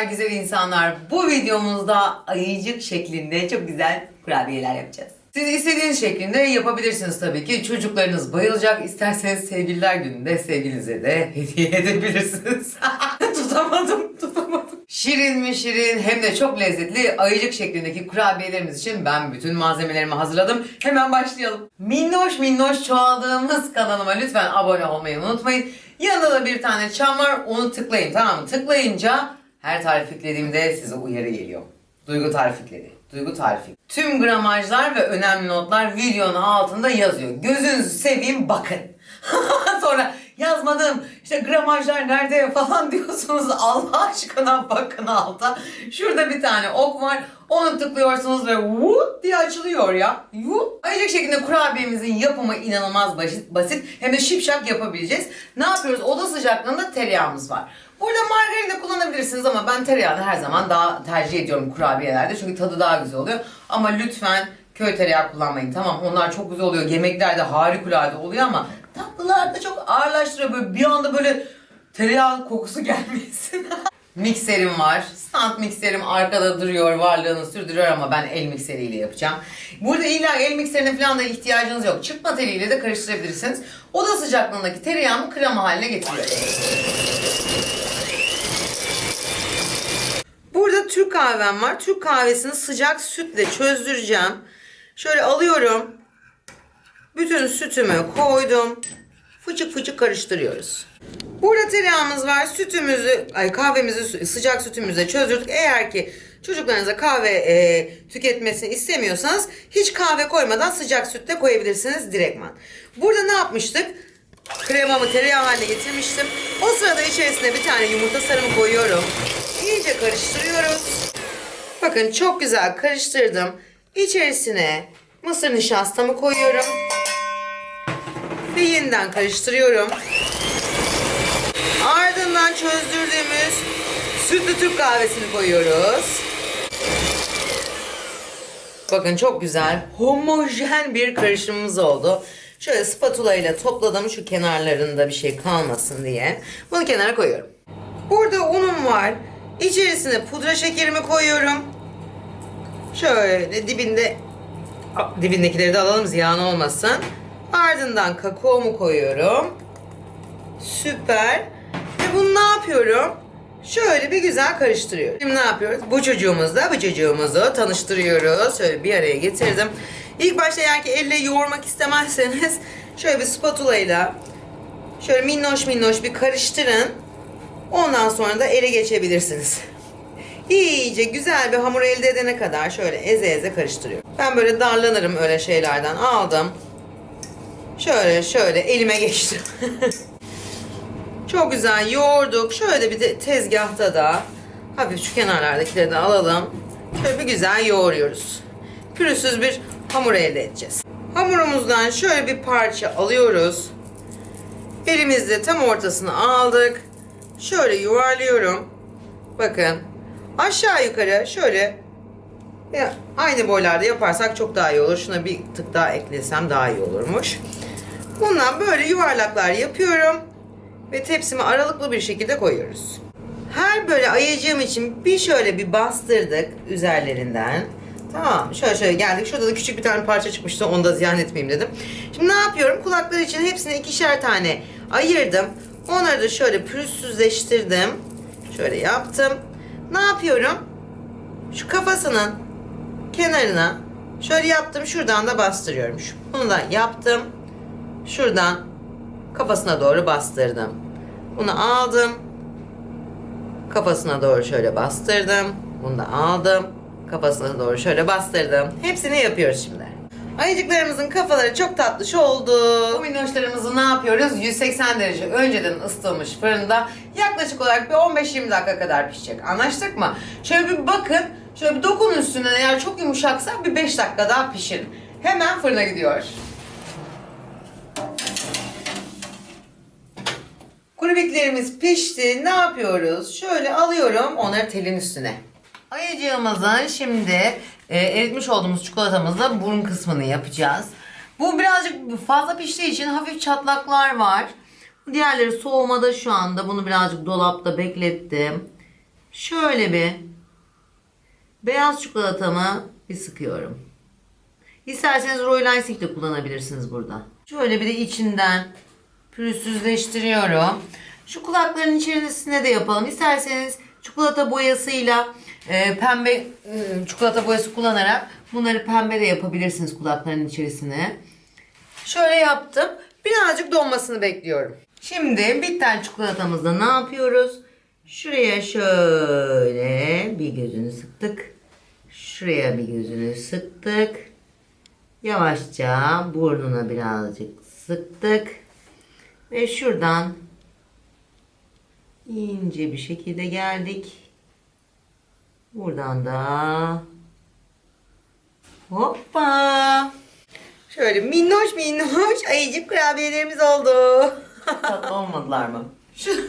Merhabalar güzel insanlar. Bu videomuzda ayıcık şeklinde çok güzel kurabiyeler yapacağız. Siz istediğiniz şeklinde yapabilirsiniz tabii ki. Çocuklarınız bayılacak. İsterseniz sevgililer gününde sevgilinize de hediye edebilirsiniz. tutamadım, tutamadım. Şirin mi şirin hem de çok lezzetli ayıcık şeklindeki kurabiyelerimiz için ben bütün malzemelerimi hazırladım. Hemen başlayalım. Minnoş minnoş çoğaldığımız kanalıma lütfen abone olmayı unutmayın. Yanında da bir tane çan var onu tıklayın tamam mı? Tıklayınca her tarif yüklediğimde size uyarı geliyor. Duygu tarif yükledi. Duygu tarifi. Tüm gramajlar ve önemli notlar videonun altında yazıyor. Gözünüzü seveyim bakın. Sonra yazmadım işte gramajlar nerede falan diyorsunuz Allah aşkına bakın alta. Şurada bir tane ok var. Onu tıklıyorsunuz ve whoop diye açılıyor ya. Whoop. Ayıcık şeklinde kurabiyemizin yapımı inanılmaz basit, basit. Hem de şipşak yapabileceğiz. Ne yapıyoruz? Oda sıcaklığında tereyağımız var. Burada margarin de kullanabilirsiniz ama ben tereyağını her zaman daha tercih ediyorum kurabiyelerde. Çünkü tadı daha güzel oluyor. Ama lütfen köy tereyağı kullanmayın. Tamam onlar çok güzel oluyor. Yemeklerde harikulade oluyor ama tatlılarda çok ağırlaştırıyor. Böyle bir anda böyle tereyağı kokusu gelmesin. Mikserim var. Stand mikserim arkada duruyor, varlığını sürdürüyor ama ben el mikseriyle yapacağım. Burada illa el mikserine falan da ihtiyacınız yok. Çırpma teliyle de karıştırabilirsiniz. Oda sıcaklığındaki tereyağımı krema haline getiriyorum. Burada Türk kahvem var. Türk kahvesini sıcak sütle çözdüreceğim. Şöyle alıyorum. Bütün sütümü koydum. Fıçık fıçık karıştırıyoruz. Burada tereyağımız var. Sütümüzü, ay kahvemizi sıcak sütümüze çözdürdük. Eğer ki çocuklarınıza kahve e, tüketmesini istemiyorsanız hiç kahve koymadan sıcak sütle koyabilirsiniz direktman. Burada ne yapmıştık? Kremamı tereyağı haline getirmiştim. O sırada içerisine bir tane yumurta sarımı koyuyorum. İyice karıştırıyoruz. Bakın çok güzel karıştırdım. İçerisine mısır nişastamı koyuyorum. Ve yeniden karıştırıyorum. Ardından çözdürdüğümüz sütlü Türk kahvesini koyuyoruz. Bakın çok güzel, homojen bir karışımımız oldu. Şöyle spatula ile topladım şu kenarlarında bir şey kalmasın diye. Bunu kenara koyuyorum. Burada unum var. İçerisine pudra şekerimi koyuyorum. Şöyle dibinde dibindekileri de alalım ziyan olmasın. Ardından kakaomu koyuyorum. Süper. Bunu ne yapıyorum? Şöyle bir güzel karıştırıyorum. Şimdi ne yapıyoruz? Bu çocuğumuzla bu çocuğumuzu tanıştırıyoruz. Şöyle bir araya getirdim. İlk başta eğer ki elle yoğurmak istemezseniz şöyle bir spatula ile şöyle minnoş minnoş bir karıştırın. Ondan sonra da ele geçebilirsiniz. İyice güzel bir hamur elde edene kadar şöyle eze eze karıştırıyorum. Ben böyle darlanırım öyle şeylerden. Aldım. Şöyle şöyle elime geçti. Çok güzel yoğurduk. Şöyle bir de tezgahta da hafif şu kenarlardakileri de alalım. Şöyle bir güzel yoğuruyoruz. Pürüzsüz bir hamur elde edeceğiz. Hamurumuzdan şöyle bir parça alıyoruz. Elimizde tam ortasını aldık. Şöyle yuvarlıyorum. Bakın. Aşağı yukarı şöyle aynı boylarda yaparsak çok daha iyi olur. Şuna bir tık daha eklesem daha iyi olurmuş. Bundan böyle yuvarlaklar yapıyorum. Ve tepsime aralıklı bir şekilde koyuyoruz. Her böyle ayıcığım için bir şöyle bir bastırdık üzerlerinden. Tamam şöyle şöyle geldik. Şurada da küçük bir tane parça çıkmıştı. Onu da ziyan etmeyeyim dedim. Şimdi ne yapıyorum? Kulakları için hepsine ikişer tane ayırdım. Onları da şöyle pürüzsüzleştirdim. Şöyle yaptım. Ne yapıyorum? Şu kafasının kenarına şöyle yaptım. Şuradan da bastırıyorum. Bunu da yaptım. Şuradan kafasına doğru bastırdım. Bunu aldım. Kafasına doğru şöyle bastırdım. Bunu da aldım. Kafasına doğru şöyle bastırdım. Hepsini yapıyoruz şimdi. Ayıcıklarımızın kafaları çok tatlış oldu. Bu minnoşlarımızı ne yapıyoruz? 180 derece önceden ısıtılmış fırında yaklaşık olarak bir 15-20 dakika kadar pişecek. Anlaştık mı? Şöyle bir bakın. Şöyle bir dokunun üstüne eğer çok yumuşaksa bir 5 dakika daha pişirin. Hemen fırına gidiyor. Kurubiklerimiz pişti. Ne yapıyoruz? Şöyle alıyorum onları telin üstüne. Ayıcığımızın şimdi e, eritmiş olduğumuz çikolatamızla burun kısmını yapacağız. Bu birazcık fazla piştiği için hafif çatlaklar var. Diğerleri soğumada şu anda. Bunu birazcık dolapta beklettim. şöyle bir beyaz çikolatamı bir sıkıyorum. İsterseniz Royal Icing de kullanabilirsiniz burada. Şöyle bir de içinden pürüzsüzleştiriyorum. Şu kulakların içerisine de yapalım. İsterseniz çikolata boyasıyla e, pembe e, çikolata boyası kullanarak bunları pembe de yapabilirsiniz kulakların içerisine. Şöyle yaptım. Birazcık donmasını bekliyorum. Şimdi bitten çikolatamızda ne yapıyoruz? Şuraya şöyle bir gözünü sıktık. Şuraya bir gözünü sıktık. Yavaşça burnuna birazcık sıktık. Ve şuradan ince bir şekilde geldik. Buradan da hoppa. Şöyle minnoş minnoş ayıcık kurabiyelerimiz oldu. Tatlı olmadılar mı? Şu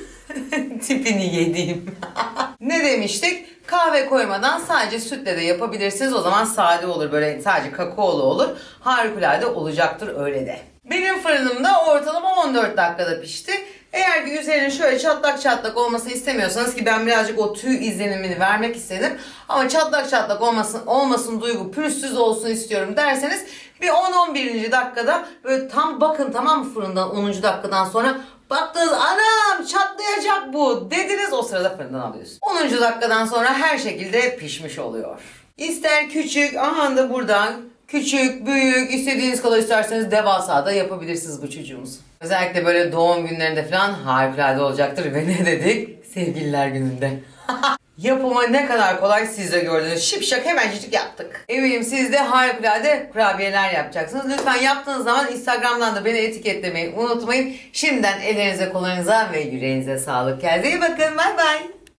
tipini yediğim. ne demiştik? Kahve koymadan sadece sütle de yapabilirsiniz. O zaman sade olur. Böyle sadece kakaolu olur. Harikulade olacaktır öyle de. Benim fırınımda ortalama 14 dakikada pişti. Eğer ki üzerinin şöyle çatlak çatlak olmasını istemiyorsanız ki ben birazcık o tüy izlenimini vermek istedim. Ama çatlak çatlak olmasın, olmasın duygu pürüzsüz olsun istiyorum derseniz bir 10-11. dakikada böyle tam bakın tamam mı fırından 10. dakikadan sonra baktınız anam çatlayacak bu dediniz o sırada fırından alıyorsun. 10. dakikadan sonra her şekilde pişmiş oluyor. İster küçük aha da buradan küçük büyük istediğiniz kadar isterseniz devasa da yapabilirsiniz bu çocuğumuzu. Özellikle böyle doğum günlerinde falan harikulade olacaktır ve ne dedik? Sevgililer gününde. Yapımı ne kadar kolay siz de gördünüz. Şipşak hemencik yaptık. Eminim siz de harikulade kurabiyeler yapacaksınız. Lütfen yaptığınız zaman Instagram'dan da beni etiketlemeyi unutmayın. Şimdiden ellerinize, kollarınıza ve yüreğinize sağlık. Kendinize iyi bakın. Bay bay.